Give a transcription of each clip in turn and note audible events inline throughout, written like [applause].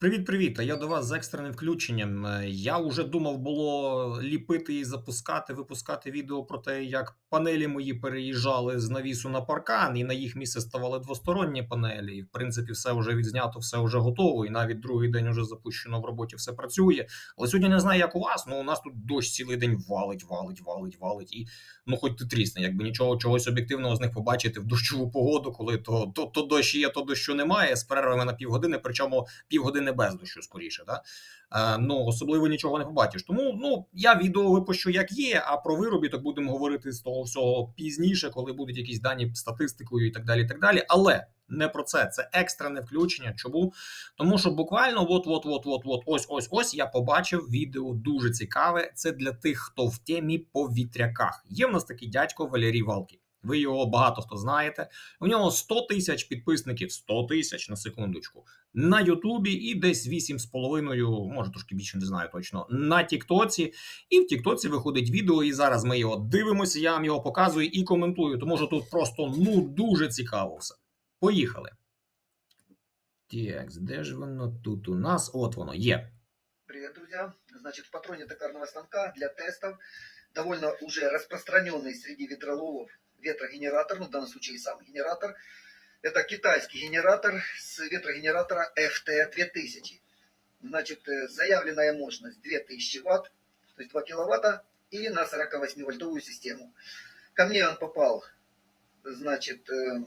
Привіт, привіт! А я до вас з екстреним включенням. Е, Я вже думав було ліпити і запускати, випускати відео про те, як панелі мої переїжджали з навісу на паркан, і на їх місце ставали двосторонні панелі. І в принципі, все вже відзнято, все вже готово. І навіть другий день вже запущено в роботі, все працює. Але сьогодні не знаю, як у вас. Ну у нас тут дощ цілий день валить, валить, валить, валить. І ну, хоч ти трісне, якби нічого чогось об'єктивного з них побачити в дощову погоду, коли то, то, то дощ є, то дощу немає з перервами на півгодини, причому півгодини без дощу скоріше. Да? Е, ну особливо нічого не побачиш. Тому ну я відео випущу як є. А про виробіток будемо говорити з того всього пізніше, коли будуть якісь дані статистикою і так далі. і так далі. Але не про це. Це екстрене включення. Чому? Тому що буквально от, от, от, от, от, ось, ось, ось я побачив відео дуже цікаве. Це для тих, хто в темі по вітряках. Є в нас такий дядько Валерій Валків. Ви його багато хто знаєте. У нього 100 тисяч підписників, 100 тисяч на секундочку на Ютубі і десь 8,5, може трошки більше не знаю точно, на Тіктоці. І в Тіктоці виходить відео, і зараз ми його дивимося. Я вам його показую і коментую, тому що тут просто ну дуже цікаво все. Поїхали. Так, де ж воно тут у нас? От воно є. Привет, друзья. Значит, в патроне токарного станка для тестов довольно уже распространенный среди ветроловов ветрогенератор, ну, в данном случае сам генератор. Это китайский генератор с ветрогенератора FT2000. Значит, э, заявленная мощность 2000 Вт, то есть 2 киловатта, и на 48-вольтовую систему. Ко мне он попал, значит, э,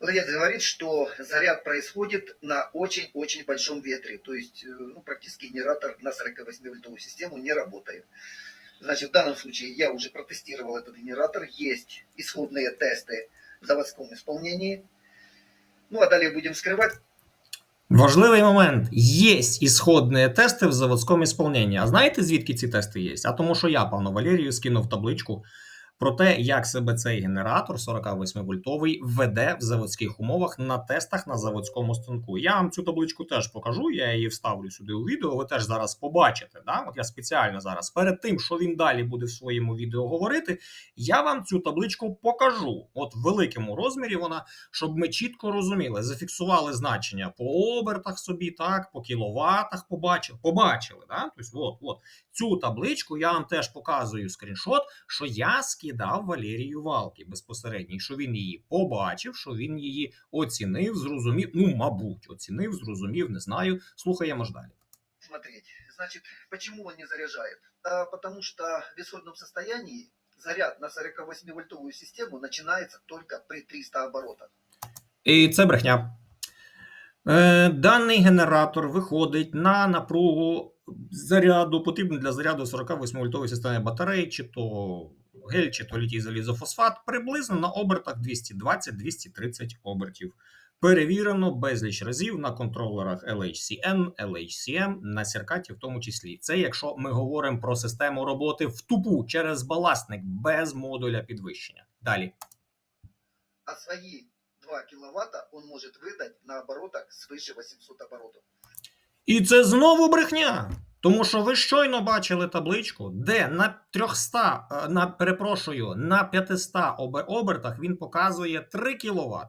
Владелец говорит, что заряд происходит на очень-очень большом ветре. То есть, э, ну, практически генератор на 48-вольтовую систему не работает. Значит, в данном случае я уже протестировал этот генератор. Есть исходные тесты в заводском исполнении. Ну, а далее будем скрывать. Важливий момент. Є ісходні тести в заводському ісполненні. А знаєте, звідки ці тести є? А тому, що я, пану Валерію, скинув табличку про те, як себе цей генератор 48-вольтовий веде в заводських умовах на тестах на заводському станку. Я вам цю табличку теж покажу, я її вставлю сюди у відео. Ви теж зараз побачите. Да? От я спеціально зараз перед тим, що він далі буде в своєму відео говорити, я вам цю табличку покажу. От в великому розмірі вона, щоб ми чітко розуміли, зафіксували значення по обертах собі, так, по кіловатах побачили. Побачили, да? Тобто, от, от. Цю табличку я вам теж показую скріншот, що я скидав Валерію Валки безпосередньо, що він її побачив, що він її оцінив, зрозумів. Ну, мабуть, оцінив, зрозумів, не знаю. Слухаємо ж далі. Смотреть. Значит, почему он не заряжает? А потому что в исходном состоянии заряд на 48-вольтовую систему начинается только при 300 оборотах. І це брехня. Е, даний генератор виходить на напругу заряду, потрібно для заряду 48-вольтової системи батареї, чи то гель, чи то літій залізофосфат, приблизно на обертах 220-230 обертів. Перевірено безліч разів на контролерах LHCN, LHCM, на сіркаті в тому числі. Це якщо ми говоримо про систему роботи в тупу через баласник без модуля підвищення. Далі. А свои 2 киловатта он может выдать на оборотах свыше 800 оборотов. І це знову брехня. Тому що ви щойно бачили табличку, де на 300, е, на перепрошую, на 500 обертах він показує 3 кВт.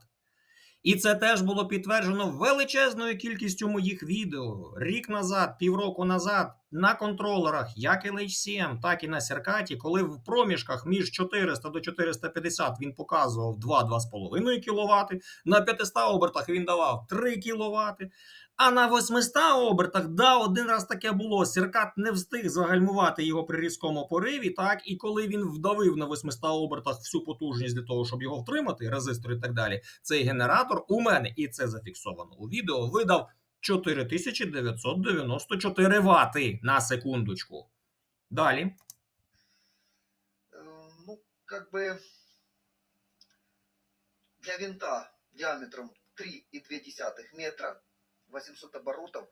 І це теж було підтверджено величезною кількістю моїх відео рік назад, півроку назад, на контролерах, як LHCM, так і на Серкаті, коли в проміжках між 400 до 450 він показував 2-2,5 кВт, на 500 обертах він давав 3 кВт. А на 800 обертах, да, один раз таке було. Сіркат не встиг загальмувати його при різкому пориві. Так, і коли він вдавив на 800 обертах всю потужність для того, щоб його втримати, резистор і так далі, цей генератор у мене, і це зафіксовано у відео, видав 4994 вати на секундочку. Далі. Э, Ну, как бы для винта диаметром 3,2 метра 800 оборотов,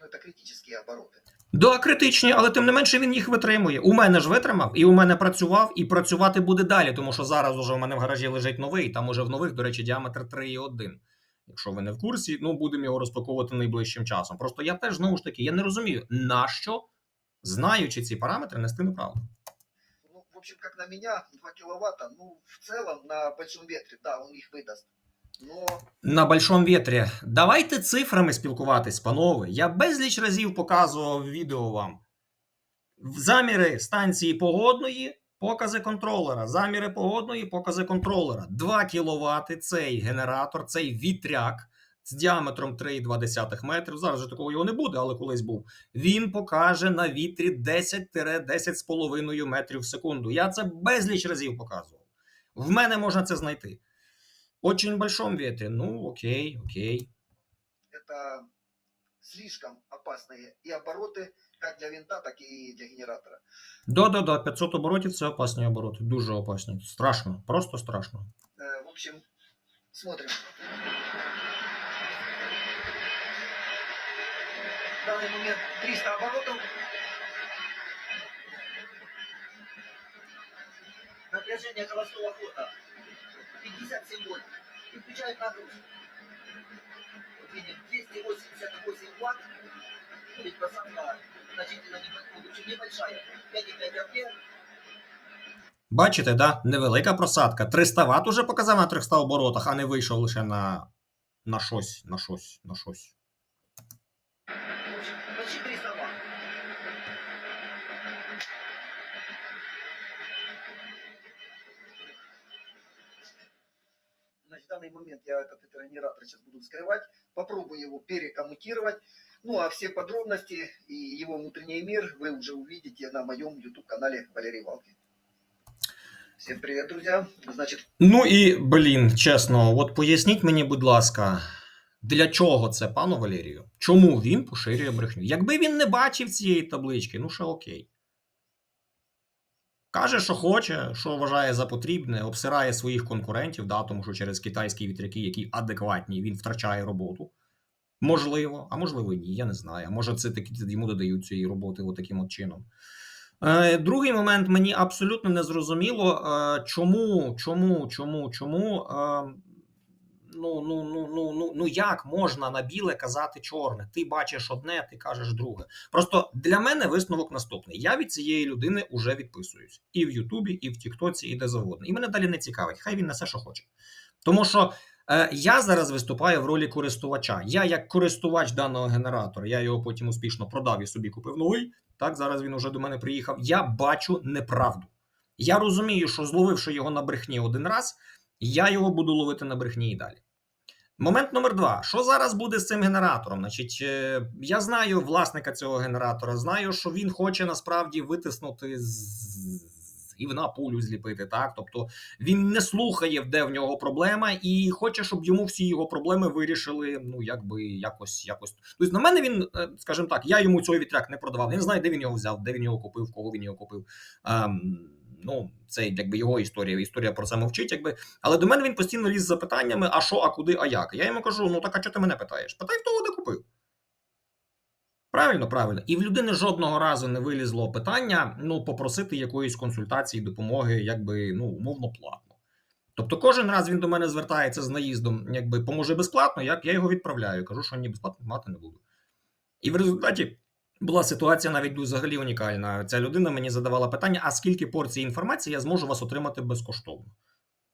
ну это критические обороты. Да, критичні, але тим не менше він їх витримує. У мене ж витримав, і у мене працював, і працювати буде далі, тому що зараз уже у мене в гаражі лежить новий. Там уже в нових, до речі, діаметр 3,1. Якщо ви не в курсі, ну будемо його розпаковувати найближчим часом. Просто я теж знову ж таки я не розумію, нащо, знаючи ці параметри, нести неправду. Ну, в общем, как на меня, 2 киловатта, ну, в целом, на большом ветре, да, он их выдаст. но На большом вітрі. Давайте цифрами спілкуватись, панове. Я безліч разів показував відео вам. Заміри станції погодної, покази контролера. Заміри погодної, покази контролера. 2 кВт цей генератор, цей вітряк з діаметром 3,2 метрів. Зараз же такого його не буде, але колись був. Він покаже на вітрі 10-10,5 метрів в секунду. Я це безліч разів показував. В мене можна це знайти. Очень большом ветре. Ну, окей, окей. это слишком опасные и обороты как для винта, так и для генератора. Да-да-да, 500 оборотів це опасні обороти. Дуже опасні. Страшно, просто страшно. Э, В общем, смотрим. В данный момент 300 оборотов. Напряжение холостого хода 57 вольт. И включает нагрузку. Вот видим, 288 ватт. Ведь просадка значительно не, ну, очень небольшая. 5,5 ампер. Бачите, да? Невелика просадка. 300 Вт уже показав на 300 оборотах, а не вийшов лише на, на щось, на щось, на щось. В общем, почти 300 ватт. Значит, в данный момент я этот генератор сейчас буду вскрывать, попробую его перекоммутировать. Ну, а все подробности и его внутренний мир вы уже увидите на моем YouTube-канале Валерий Валки. Всем привет, друзья. Значит, Ну і, блін, чесно, от поясніть мені, будь ласка, для чого це, пану Валерію? Чому він поширює брехню? Якби він не бачив цієї таблички, ну ще окей. Каже, що хоче, що вважає за потрібне, обсирає своїх конкурентів, да, тому що через китайські вітряки, які адекватні, він втрачає роботу. Можливо, а можливо, ні, я не знаю. Може, це такі йому додають цієї роботи от таким от чином. Е, Другий момент мені абсолютно не зрозуміло, е, чому, чому, чому, чому. е, Ну, ну, ну, ну, ну, ну як можна на біле казати чорне? Ти бачиш одне, ти кажеш друге. Просто для мене висновок наступний. Я від цієї людини вже відписуюсь і в Ютубі, і в Тіктоці, і де завгодно. І мене далі не цікавить. Хай він несе, що хоче. Тому що е, я зараз виступаю в ролі користувача. Я, як користувач даного генератора, я його потім успішно продав і собі купив новий. Так, зараз він уже до мене приїхав. Я бачу неправду. Я розумію, що зловивши його на брехні один раз, я його буду ловити на брехні і далі. Момент номер два. Що зараз буде з цим генератором? Значить, е, я знаю власника цього генератора, знаю, що він хоче насправді витиснути з гівна пулю зліпити. Так, тобто він не слухає, де в нього проблема, і хоче, щоб йому всі його проблеми вирішили. Ну, якби якось, якось. Тобто, на мене він, е, скажімо так, я йому цей вітряк не продавав. Я не знаю, де він його взяв, де він його купив, кого він його купив. Ем, ну, це якби його історія. Історія про це мовчить, якби. Але до мене він постійно ліз з запитаннями: а що, а куди, а як? Я йому кажу: ну так а чого ти мене питаєш? Питай, хто де купив. Правильно, правильно. І в людини жодного разу не вилізло питання ну, попросити якоїсь консультації, допомоги, якби ну, умовно платно. Тобто кожен раз він до мене звертається з наїздом, якби поможе безплатно, як я його відправляю. Кажу, що ні, безплатно мати не буду. І в результаті була ситуація навіть взагалі унікальна. Ця людина мені задавала питання: а скільки порцій інформації я зможу вас отримати безкоштовно?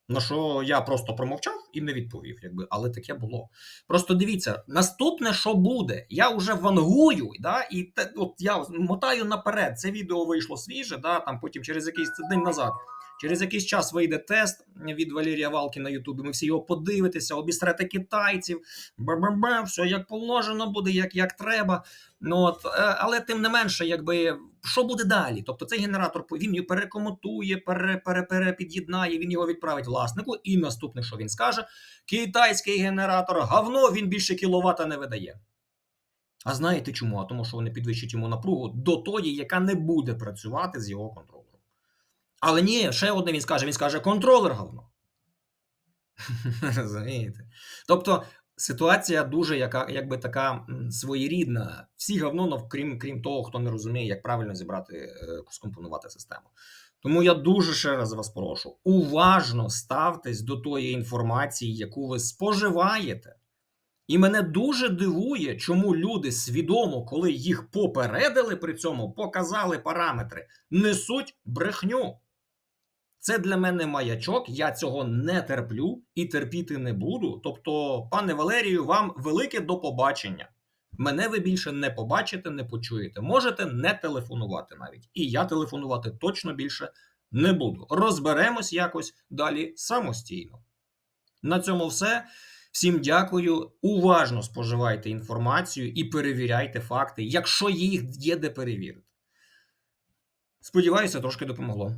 На що я просто промовчав і не відповів, якби, але таке було. Просто дивіться, наступне, що буде, я вже вангую, да, і те, от я мотаю наперед. Це відео вийшло свіже, да, там потім через якийсь день назад. Через якийсь час вийде тест від Валерія Валки на Ютубі. Ми всі його подивитеся, обістрете китайців, ба-ба-ба, все як положено буде, як, як треба. Ну от, е, але тим не менше, якби що буде далі? Тобто цей генератор він його перекомутує, пере, пере, перепід'єднає, він його відправить власнику. І наступне, що він скаже: китайський генератор, говно він більше кіловата не видає. А знаєте чому? А тому, що вони підвищують йому напругу до тої, яка не буде працювати з його контролером. Але ні, ще одне він скаже: він скаже контролер говно. [laughs] Розумієте? Тобто ситуація дуже яка, якби така своєрідна. Всі говно, крім, крім того, хто не розуміє, як правильно зібрати, е, скомпонувати систему. Тому я дуже ще раз вас прошу: уважно ставтесь до тої інформації, яку ви споживаєте. І мене дуже дивує, чому люди свідомо, коли їх попередили при цьому, показали параметри, несуть брехню. Це для мене маячок, я цього не терплю і терпіти не буду. Тобто, пане Валерію, вам велике до побачення. Мене ви більше не побачите, не почуєте. Можете не телефонувати навіть. І я телефонувати точно більше не буду. Розберемось якось далі самостійно. На цьому все. Всім дякую. Уважно споживайте інформацію і перевіряйте факти, якщо їх є де перевірити. Сподіваюся, трошки допомогло.